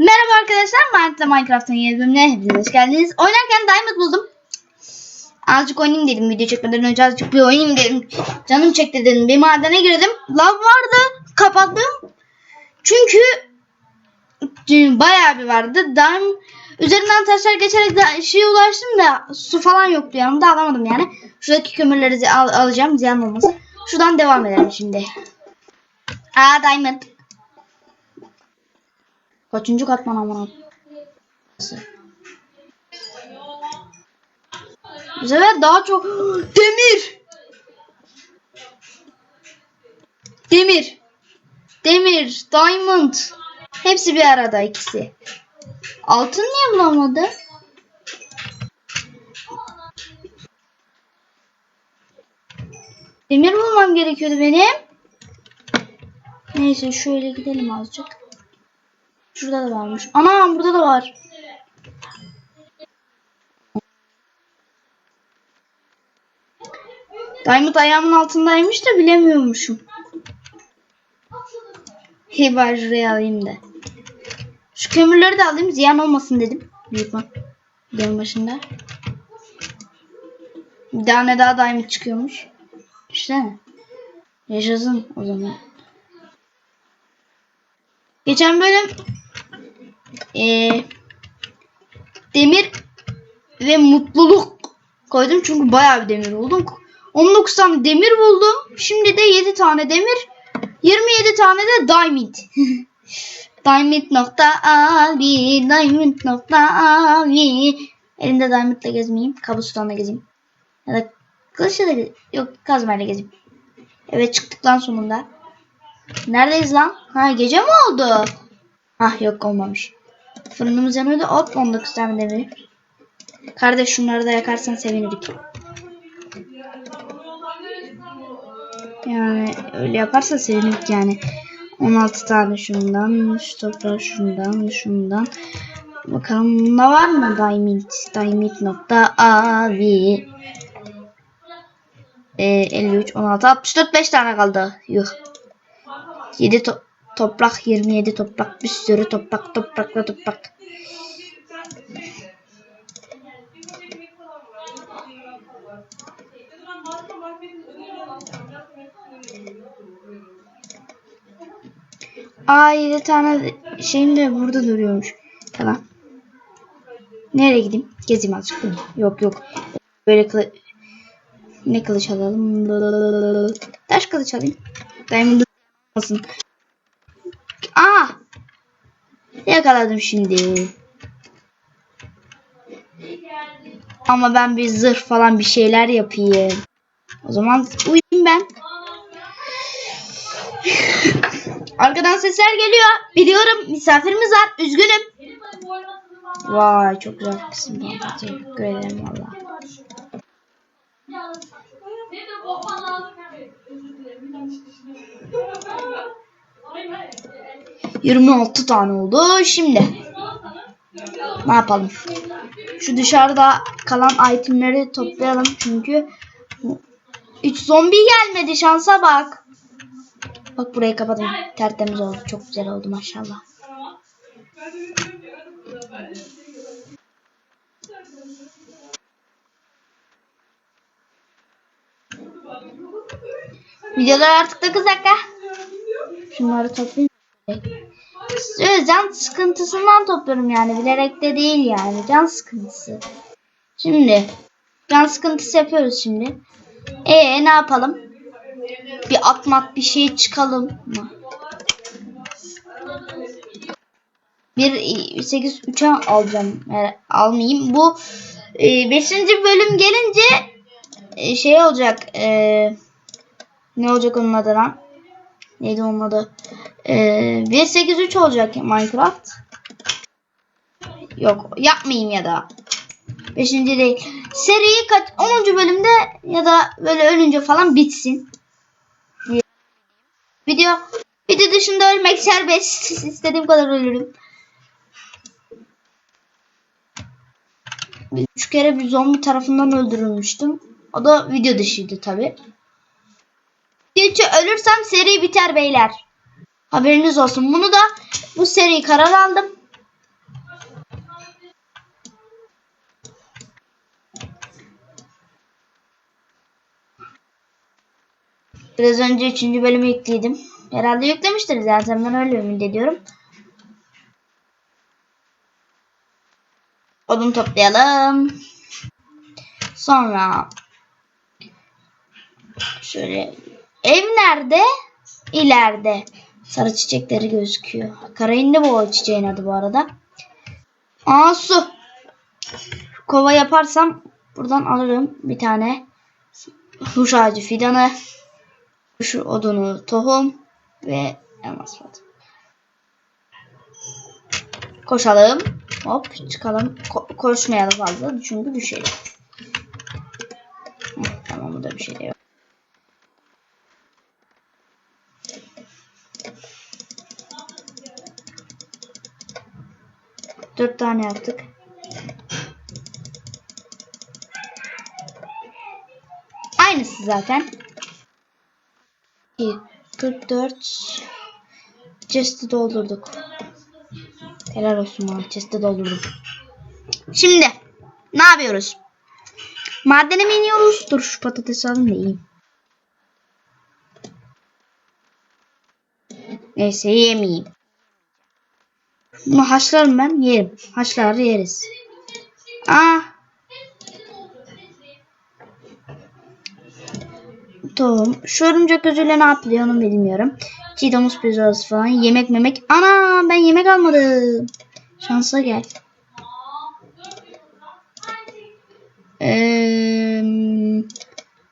Merhaba arkadaşlar, Mart'la Minecraft'ın yeni bölümüne hepiniz hoş geldiniz. Oynarken Diamond buldum. Azıcık oynayayım dedim, video çekmeden önce azıcık bir oynayayım dedim. Canım çekti dedim, bir madene girdim. Lav vardı, kapattım. Çünkü bayağı bir vardı. Diamond, üzerinden taşlar geçerek de şeye ulaştım da su falan yoktu yanımda alamadım yani. Şuradaki kömürleri al alacağım, ziyan olmasın. Şuradan devam edelim şimdi. Aa Diamond. Kaçıncı katman amına? Bu sefer daha çok demir. Demir. Demir, diamond. Hepsi bir arada ikisi. Altın niye bulamadı? Demir bulmam gerekiyordu benim. Neyse şöyle gidelim azıcık. Şurada da varmış. Ana burada da var. Diamond ayağımın altındaymış da bilemiyormuşum. Hey bari şuraya alayım da. Şu kömürleri de alayım ziyan olmasın dedim. Büyük bak. Başında. Bir tane daha diamond çıkıyormuş. İşte. Yaşasın o zaman. Geçen bölüm eee, demir ve mutluluk koydum çünkü bayağı bir demir buldum. 19 tane demir buldum. Şimdi de 7 tane demir. 27 tane de diamond. diamond nokta abi, diamond nokta abi. Elimde diamondla gezmeyeyim. Kabustonla gezeyim. Ya da kılıçla da gezeyim. Yok kazmayla gezeyim. Evet çıktıktan sonunda. Neredeyiz lan? Ha gece mi oldu? Ah yok olmamış. Fırınımız yanıyordu. Hop 19 tane demir. Kardeş şunları da yakarsan sevinirdik. Yani öyle yaparsa sevinirdik yani. 16 tane şundan, şu toprağı şundan, şundan. Bakalım ne var mı? Diamond, diamond nokta abi. Ee, 53, 16, 64, 5 tane kaldı. Yuh. 7 to toprak 27 toprak bir sürü toprak toprakla toprak. Aa 7 tane şeyim de burada duruyormuş. Tamam. Nereye gideyim? Gezeyim azıcık. Yok yok. Böyle kılı... Ne kılıç alalım? Taş kılıç alayım. Diamond olmasın. Aa! Yakaladım şimdi. Ama ben bir zırh falan bir şeyler yapayım. O zaman uyuyayım ben. Arkadan sesler geliyor. Biliyorum misafirimiz var. Üzgünüm. Vay çok güzel kısım. Teşekkür ederim valla. 26 tane oldu. Şimdi ne yapalım? Şu dışarıda kalan itemleri toplayalım çünkü 3 zombi gelmedi şansa bak. Bak burayı kapadım. Tertemiz oldu. Çok güzel oldu maşallah. Videolar artık 9 dakika. Şunları toplayayım. Evet, can sıkıntısından topluyorum yani. Bilerek de değil yani. Can sıkıntısı. Şimdi. Can sıkıntısı yapıyoruz şimdi. E ne yapalım? Bir atmat bir şey çıkalım mı? Bir 8 3'e alacağım. Yani almayayım. Bu 5. bölüm gelince e, şey olacak. E, ne olacak onun adı? Neydi onun adı? Ee, 1.8.3 olacak Minecraft. Yok yapmayayım ya da. 5. değil. Seriyi kaç 10. bölümde ya da böyle ölünce falan bitsin. Video video dışında ölmek serbest. İstediğim kadar ölürüm. Üç kere bir zombi tarafından öldürülmüştüm. O da video dışıydı tabi. Geç ölürsem seri biter beyler. Haberiniz olsun. Bunu da bu seri karar aldım. Biraz önce 3. bölümü yükledim. Herhalde yüklemiştir zaten ben öyle ümit ediyorum. Odun toplayalım. Sonra şöyle ev nerede? İleride. Sarı çiçekleri gözüküyor. Karayinde bu o çiçeğin adı bu arada. Aa su. Kova yaparsam buradan alırım bir tane huş ağacı fidanı, huş odunu, tohum ve elmas var. Koşalım. Hop çıkalım. Ko- koşmayalım fazla çünkü düşelim. Tamam bu da bir şey yok. Dört tane yaptık. Aynısı zaten. 2, 44 chest'i doldurduk. Helal olsun bana chest'i doldurdum. Şimdi ne yapıyoruz? Madene mi iniyoruz? Dur şu patatesi alayım da yiyeyim. Neyse yemeyeyim. Bunu haşlarım ben yerim. Haşlar yeriz. Ah. Tohum. Şu örümcek gözüyle ne yapılıyor onu bilmiyorum. Çiğ domuz pizzası falan. Yemek memek. Ana ben yemek almadım. Şansa gel. Ee,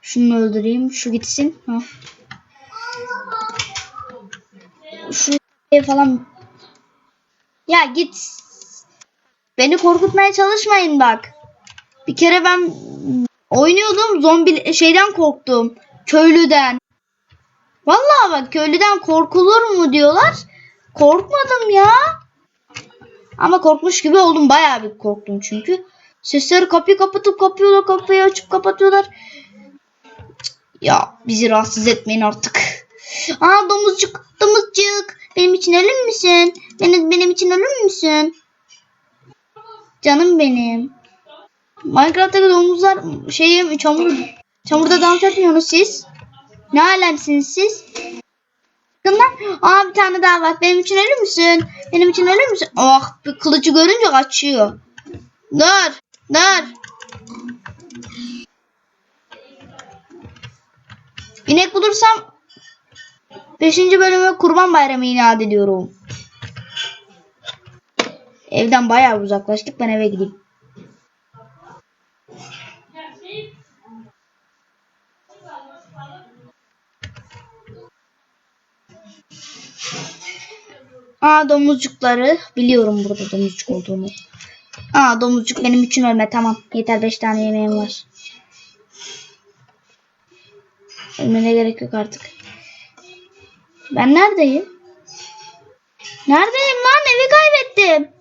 şunu öldüreyim. Şu gitsin. Ha. Şu falan. Ya git. Beni korkutmaya çalışmayın bak. Bir kere ben oynuyordum zombi şeyden korktum. Köylüden. Vallahi bak köylüden korkulur mu diyorlar. Korkmadım ya. Ama korkmuş gibi oldum. Bayağı bir korktum çünkü. Sesleri kapıyı kapatıp kapıyorlar. Kapıyı açıp kapatıyorlar. Ya bizi rahatsız etmeyin artık. Aa domuzcuk, domuzcuk. Benim için ölür müsün? Benim, benim için ölür müsün? Canım benim. Minecraft'taki domuzlar şey çamur çamurda dans etmiyorsunuz siz. Ne alemsiniz siz? Bakın lan. Aa bir tane daha var. Benim için ölür müsün? Benim için ölür müsün? Oh bir kılıcı görünce kaçıyor. Dur. Dur. İnek bulursam 5. bölüme kurban bayramı ilan ediyorum. Evden bayağı uzaklaştık. Ben eve gideyim. Aa domuzcukları. Biliyorum burada domuzcuk olduğunu. Aa domuzcuk benim için ölme. Tamam. Yeter 5 tane yemeğim var. Ölmene gerek yok artık. Ben neredeyim? Neredeyim lan? Evi kaybettim.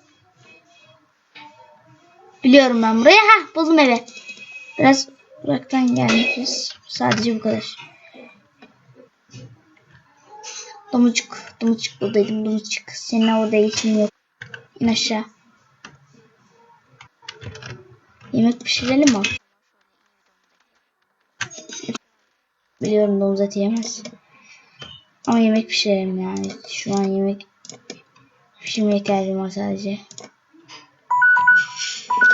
Biliyorum ben burayı. Ha buldum evi. Biraz uzaktan gelmişiz. Sadece bu kadar. Domuzcuk. Domuzcuk buradaydım. Domuzcuk. Senin orada işin yok. İn aşağı. Yemek pişirelim mi? Biliyorum domuz eti yemez. Ama yemek pişirelim yani. Şu an yemek pişirmeye ihtiyacım var sadece.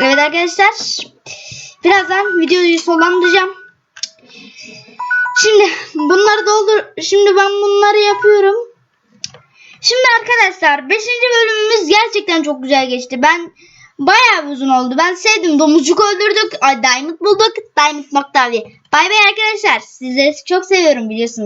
Evet arkadaşlar. Birazdan videoyu sonlandıracağım. Şimdi bunları doldur. Şimdi ben bunları yapıyorum. Şimdi arkadaşlar 5. bölümümüz gerçekten çok güzel geçti. Ben bayağı uzun oldu. Ben sevdim. Domuzcuk öldürdük. Ay Diamond bulduk. Diamond Nokta Bay bay arkadaşlar. Sizleri çok seviyorum biliyorsunuz.